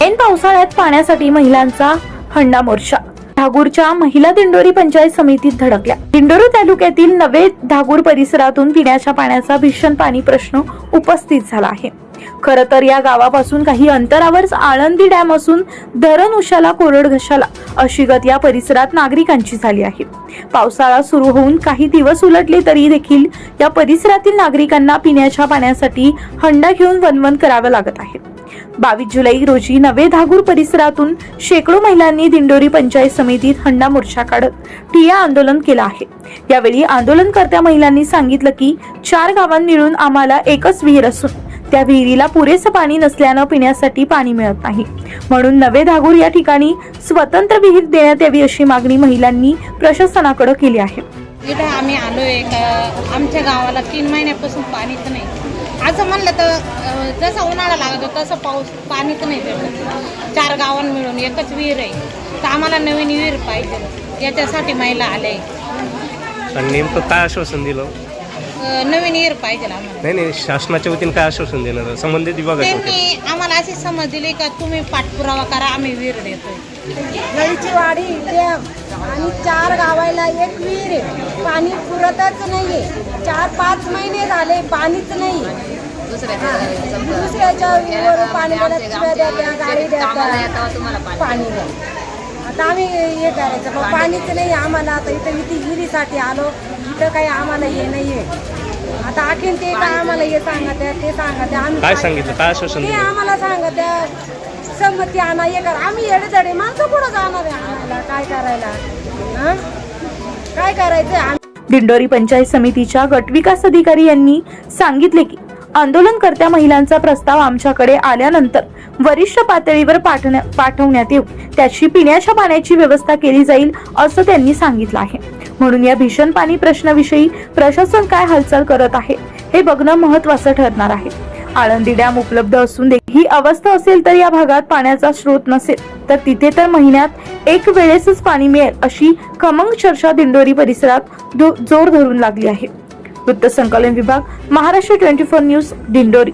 ऐन पावसाळ्यात पाण्यासाठी महिलांचा हंडा मोर्चा. धागूरच्या महिला दिंडोरी पंचायत समितीत धडकल्या. दिंडोरी तालुक्यातील नवे धागूर परिसरातून पिण्याच्या पाण्याचा भीषण पाणी प्रश्न उपस्थित झाला आहे. खर तर या गावापासून काही अंतरावरच आळंदी डॅम असून धरण उशाला कोरड घशाला अशी गत या परिसरात नागरिकांची झाली आहे. पावसाळा सुरू होऊन काही दिवस उलटले तरी देखील या परिसरातील नागरिकांना पिण्याच्या पाण्यासाठी हंडा घेऊन वनवन करावं लागत आहे. बावीस जुलै रोजी नवे धागूर परिसरातून शेकडो महिलांनी दिंडोरी पंचायत समितीत हंडा मोर्चा काढत ठिया आंदोलन केलं आहे. यावेळी आंदोलनकर्त्या महिलांनी सांगितलं की चार गावां मिळून आम्हाला एकच विहीर असून त्या विहिरीला पुरेसं पाणी नसल्यानं पिण्यासाठी पाणी मिळत नाही. म्हणून नवे धागूर या ठिकाणी स्वतंत्र विहीर देण्यात यावी अशी मागणी महिलांनी प्रशासनाकडे केली आहे. इथं आम्ही आलो आहे का आमच्या गावाला तीन महिन्यापासून पाणीच नाही. असं म्हणलं तर जसा उन्हाळा लागतो तसं पाऊस पाणीच नाही भेटत. चार गावां मिळून एकच विहीर आहे. तर आम्हाला नवीन विहीर पाहिजे. याच्यासाठी महिला आल्या आणि नेमकं काय आश्वासन दिलं? नवीन विहीर पाहिजे आम्हाला. नाही नाही शासनाच्या वतीने काय आश्वासन देणार? संबंधित वतीने त्यांनी आम्हाला अशी समज दिली का तुम्ही पाठपुरावा करा आम्ही विहीर देतोय. वाडी आणि चार गावाला एक विहीर आहे. पाणी पुरतच नाहीये. चार पाच महिने झाले पाणीच नाही. दुसऱ्याच्या विहिरीवरून पाणी शिव्या द्यायच्या गाडी द्यायचा पाणी द्या. आता आम्ही हे करायचं पण पाणीच नाही आम्हाला. आता इथं इथे विहिरीसाठी आलो. इथं काही आम्हाला हे नाहीये. आता आणखीन ते काय आम्हाला हे सांगत आहे ते सांगत आहे. आम्ही काय सांगितलं? काय आश्वासन ते दिलं? आम्हाला सांगत आहे. संमती आणा हे कर. आम्ही येडेधडे माणसं पुढं जाणार आहे आणायला काय करायला? हं? काय करायचंय? आम्ही दिंडोरी पंचायत समितीच्या गटविकास अधिकारी यांनी सांगितले की आंदोलनकर्त्या महिलांचा प्रस्ताव आमच्याकडे आल्यानंतर वरिष्ठ पातळीवर पाठवण्या- पाठवण्यात येऊ. त्याची पिण्याच्या पाण्याची व्यवस्था केली जाईल असं त्यांनी सांगितलं आहे. म्हणून या भीषण पाणी प्रश्नाविषयी प्रशासन काय हालचाल करत आहे हे बघणं महत्वाचं ठरणार आहे. आळंदी डॅम उपलब्ध असून ही अवस्था असेल तर या भागात पाण्याचा स्रोत नसेल तर तिथे तर महिन्यात एक वेळेसच पाणी मिळेल अशी खमंग चर्चा दिंडोरी परिसरात जोर धरून लागली आहे. वृत्त संकलन विभाग Maharashtra twenty four news Dindori.